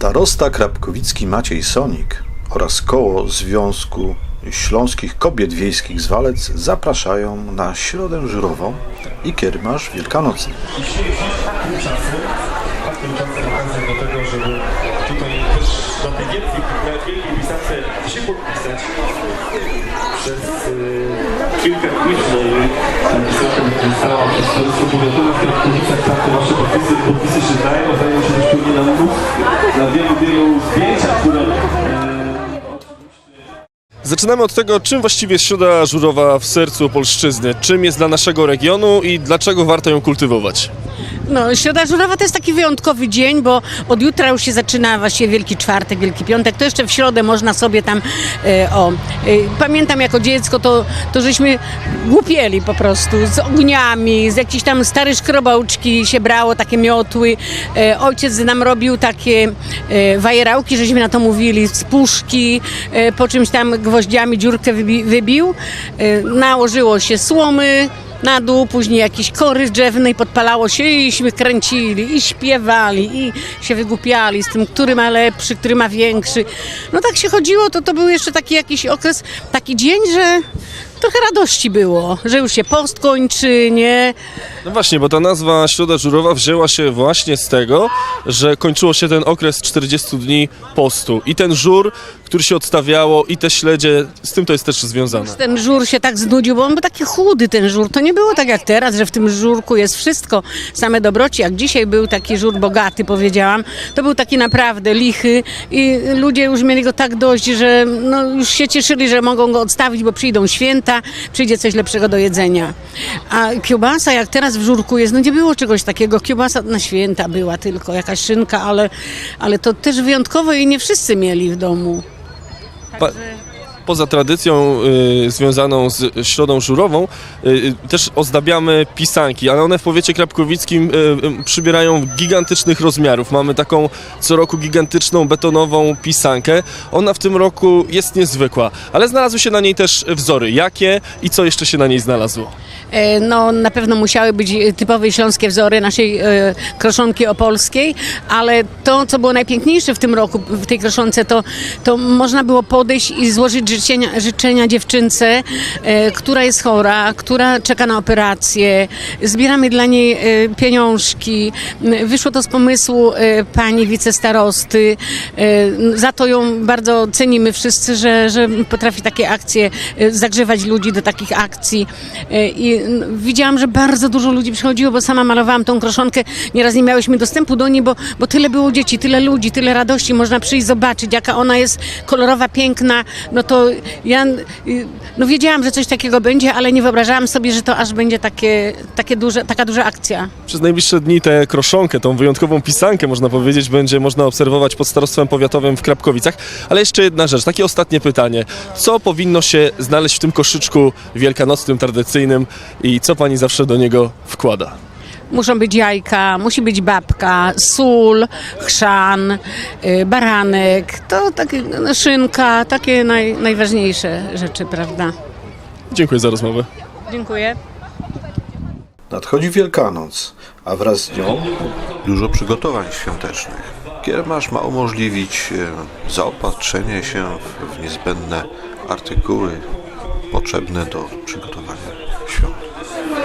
Starosta krapkowicki Maciej Sonik oraz koło Związku Śląskich Kobiet Wiejskich z Walec zapraszają na Środę Żurową i kiermasz wielkanocny. do tego, żeby tutaj na tej wielkiej, na wielkiej pisarce się podpisać przez y, chwilkę później pisarka napisała przez Starostwo Powiatowe w Krakowicach tak te wasze podpisy, podpisy się dają, dają się też pewnie na mnóstwo, na wielu, wielu zdjęciach, które y, Zaczynamy od tego, czym właściwie jest Środa Żurowa w sercu Opolszczyzny. Czym jest dla naszego regionu i dlaczego warto ją kultywować? No, Środa Żurowa to jest taki wyjątkowy dzień, bo od jutra już się zaczyna właściwie Wielki Czwartek, Wielki Piątek. To jeszcze w środę można sobie tam, e, o, e, pamiętam jako dziecko, to, to żeśmy głupieli po prostu, z ogniami, z jakichś tam starych szkrobałczki się brało, takie miotły. E, ojciec nam robił takie e, wajerałki, żeśmy na to mówili, z puszki, e, po czymś tam gwoździami dziurkę wybi- wybił. E, nałożyło się słomy, na dół, później jakiś kory drzewny, podpalało się iśmy kręcili, i śpiewali, i się wygłupiali z tym, który ma lepszy, który ma większy. No tak się chodziło, to to był jeszcze taki jakiś okres, taki dzień, że trochę radości było, że już się post kończy, nie? No właśnie, bo ta nazwa Środa Żurowa wzięła się właśnie z tego, że kończyło się ten okres 40 dni postu. I ten żur, który się odstawiało, i te śledzie, z tym to jest też związane. Ten żur się tak znudził, bo on był taki chudy ten żur. To nie było tak jak teraz, że w tym żurku jest wszystko, same dobroci. Jak dzisiaj był taki żur bogaty, powiedziałam, to był taki naprawdę lichy i ludzie już mieli go tak dość, że no, już się cieszyli, że mogą go odstawić, bo przyjdą święta, przyjdzie coś lepszego do jedzenia. A kiełbasa jak teraz w żurku jest, no nie było czegoś takiego. Kiełbasa na święta była tylko, jakaś szynka, ale, ale to też wyjątkowo i nie wszyscy mieli w domu. Pa- Poza tradycją y, związaną z Środą Żurową, y, y, też ozdabiamy pisanki, ale one w powiecie krapkowickim y, y, przybierają gigantycznych rozmiarów. Mamy taką co roku gigantyczną betonową pisankę. Ona w tym roku jest niezwykła, ale znalazły się na niej też wzory. Jakie i co jeszcze się na niej znalazło? E, No, na pewno musiały być e, typowe śląskie wzory naszej e, kroszonki opolskiej, ale to, co było najpiękniejsze w tym roku, w tej kroszonce, to, to można było podejść i złożyć życzenia, życzenia dziewczynce, e, która jest chora, która czeka na operację. Zbieramy dla niej e, pieniążki. Wyszło to z pomysłu e, pani wicestarosty. Za to ją bardzo cenimy wszyscy, że, że potrafi takie akcje zagrzewać ludzi do takich akcji. I widziałam, że bardzo dużo ludzi przychodziło, bo sama malowałam tą kroszonkę. Nieraz nie miałyśmy dostępu do niej, bo, bo tyle było dzieci, tyle ludzi, tyle radości. Można przyjść, zobaczyć, jaka ona jest kolorowa, piękna. No to ja no wiedziałam, że coś takiego będzie, ale nie wyobrażałam sobie, że to aż będzie takie, takie duże, taka duża akcja. Przez najbliższe dni tę kroszonkę, tą wyjątkową pisankę, można powiedzieć, będzie można obserwować pod Starostwem Powiatowym w Krapkowicach. Ale jeszcze jedna rzecz, takie ostatnie pytanie. Co powinno się znaleźć w tym koszyczku wielkanocnym, tradycyjnym i co pani zawsze do niego wkłada? Muszą być jajka, musi być babka, sól, chrzan, y, baranek, to takie no, szynka, takie naj, najważniejsze rzeczy, prawda? Dziękuję za rozmowę. Dziękuję. Nadchodzi Wielkanoc, a wraz z nią dużo przygotowań świątecznych. Kiermasz ma umożliwić e, zaopatrzenie się w- w niezbędne artykuły potrzebne do przygotowania świąt.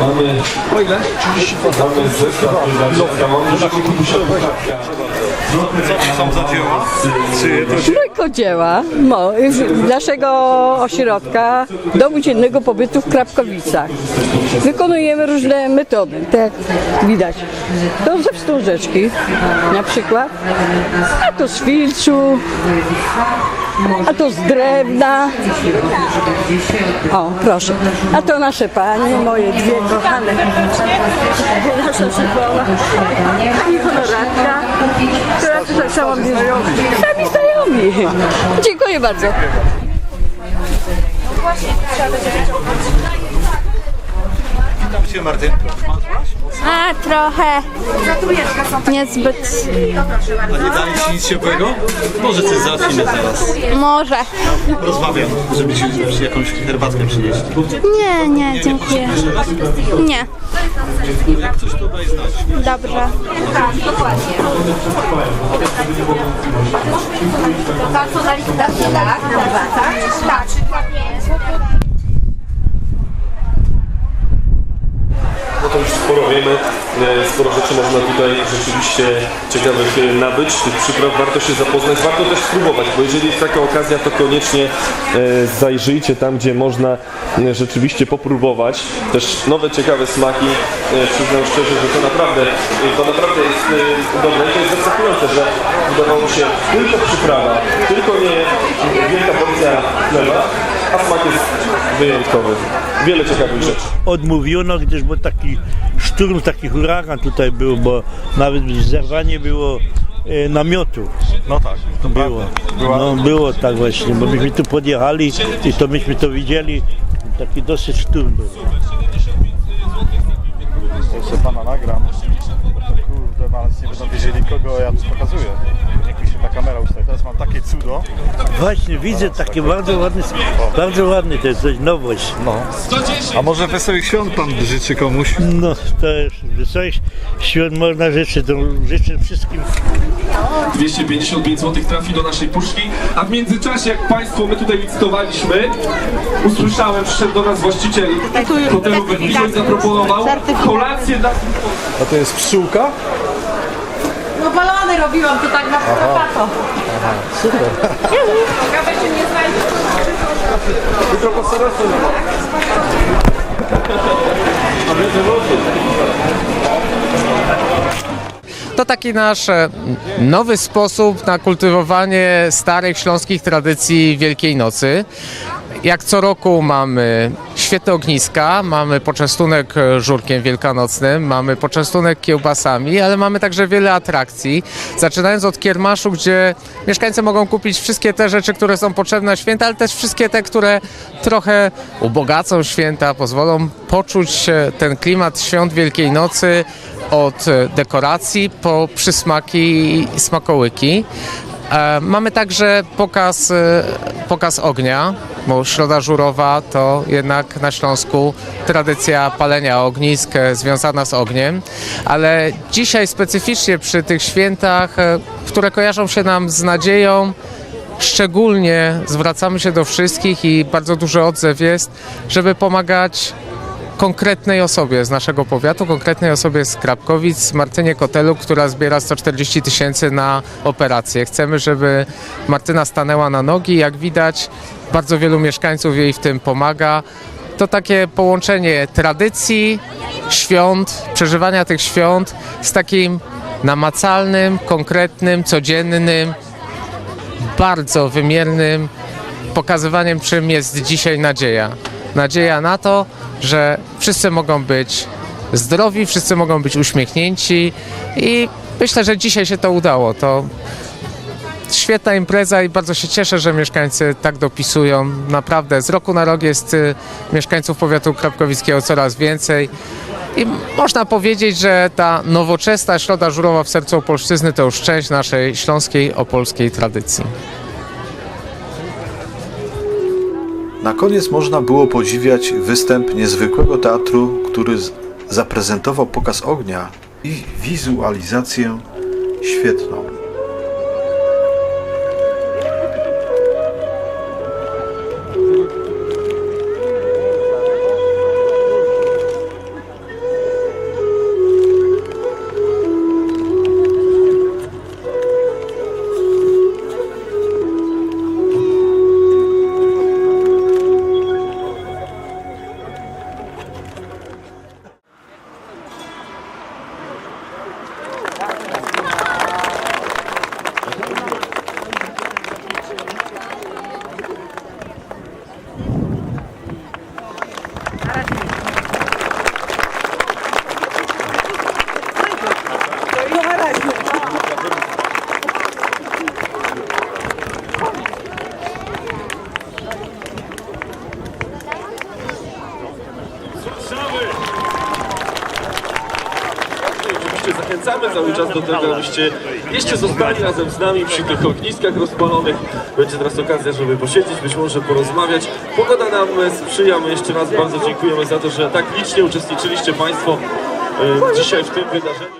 Mamy... O ile? 30 Mamy zestaw. Mamy dużo kubusia Co to są za dzieła? Trójkodzieła mo, naszego ośrodka Domu Dziennego Pobytu w Krapkowicach. Wykonujemy różne metody, tak widać. To ze wstążeczki na przykład, a to z filcu, a to z drewna. O, proszę. A to nasze panie, moje dwie kochane. Nasza szkoła. Pani honoratka, która tutaj sama bierze. Sami znajomi. Dziękuję bardzo. Cię Martynko. A, trochę. Niezbyt. A nie dali ci nic ciepłego? Może coś załatwimy zaraz. Może. Rozmawiam, żeby ci jakąś herbatkę przynieść. Nie, nie, dziękuję. Nie. Jak coś to daj znać. Dobrze. No to już sporo wiemy, e, sporo rzeczy można tutaj rzeczywiście ciekawych e, nabyć. Tych przypraw warto się zapoznać, warto też spróbować, bo jeżeli jest taka okazja, to koniecznie e, zajrzyjcie tam, gdzie można rzeczywiście popróbować. Też nowe, ciekawe smaki. Przyznam szczerze, że to naprawdę, to naprawdę jest dobre. I to jest zaskakujące, że wydawało się tylko przyprawa, tylko nie wielka porcja chleba, a smak jest wyjątkowy. Wiele ciekawych rzeczy. odmówiono, gdyż był taki szturm, taki huragan tutaj był, bo nawet zerwanie było e, namiotu. No tak, to Było. No było tak właśnie, bo myśmy tu podjechali i to myśmy to widzieli. Taki dosyć szturm był. jeszcze pana nagram. Bo to kurde, nawet nie będą wiedzieli kogo ja tu pokazuję. Ta kamera ustawi. Teraz mam takie cudo. Właśnie widzę takie bardzo ładne, bardzo ładne, to jest coś nowość. No. A może wesołych świąt pan życzy komuś? No to już coś świąt można życzyć, to życzę wszystkim 255 zł trafi do naszej puszki, a w międzyczasie, jak Państwo my tutaj licytowaliśmy, usłyszałem, przyszedł do nas właściciel hotelu Wędrówek, zaproponował kolację dla A to jest pszczółka? Robiłam to tak na fotopato. To taki nasz e, nowy sposób na kultywowanie starych śląskich tradycji Wielkiej Nocy. Jak co roku mamy świetne ogniska, mamy poczęstunek e, żurkiem wielkanocnym, mamy poczęstunek kiełbasami, ale mamy także wiele atrakcji. Zaczynając od kiermaszu, gdzie mieszkańcy mogą kupić wszystkie te rzeczy, które są potrzebne na święta, ale też wszystkie te, które trochę ubogacą święta, pozwolą poczuć ten klimat świąt Wielkiej Nocy od e, dekoracji po przysmaki i smakołyki. E, Mamy także pokaz, e, pokaz ognia, bo Środa Żurowa to jednak na Śląsku tradycja palenia ognisk e, związana z ogniem, ale dzisiaj specyficznie przy tych świętach, które kojarzą się nam z nadzieją, szczególnie zwracamy się do wszystkich i bardzo duży odzew jest, żeby pomagać konkretnej osobie z naszego powiatu, konkretnej osobie z Krapkowic, Martynie Kotelu, która zbiera 140 tysięcy na operację. Chcemy, żeby Martyna stanęła na nogi. Jak widać, bardzo wielu mieszkańców jej w tym pomaga. To takie połączenie tradycji, świąt, przeżywania tych świąt z takim namacalnym, konkretnym, codziennym, bardzo wymiernym pokazywaniem, czym jest dzisiaj nadzieja. Nadzieja na to, że wszyscy mogą być zdrowi, wszyscy mogą być uśmiechnięci i myślę, że dzisiaj się to udało. To świetna impreza i bardzo się cieszę, że mieszkańcy tak dopisują. Naprawdę z roku na rok jest y, mieszkańców powiatu krapkowickiego coraz więcej. I można powiedzieć, że ta nowoczesna Środa Żurowa w sercu Opolszczyzny to już część naszej śląskiej, opolskiej tradycji. Na koniec można było podziwiać występ niezwykłego teatru, który zaprezentował pokaz ognia i wizualizację świetną. Zachęcamy cały czas do tego, abyście jeszcze zostali razem z nami przy tych ogniskach rozpalonych. Będzie teraz okazja, żeby posiedzieć, być może porozmawiać. Pogoda nam sprzyja, my jeszcze raz bardzo dziękujemy za to, że tak licznie uczestniczyliście Państwo e, dzisiaj w tym wydarzeniu.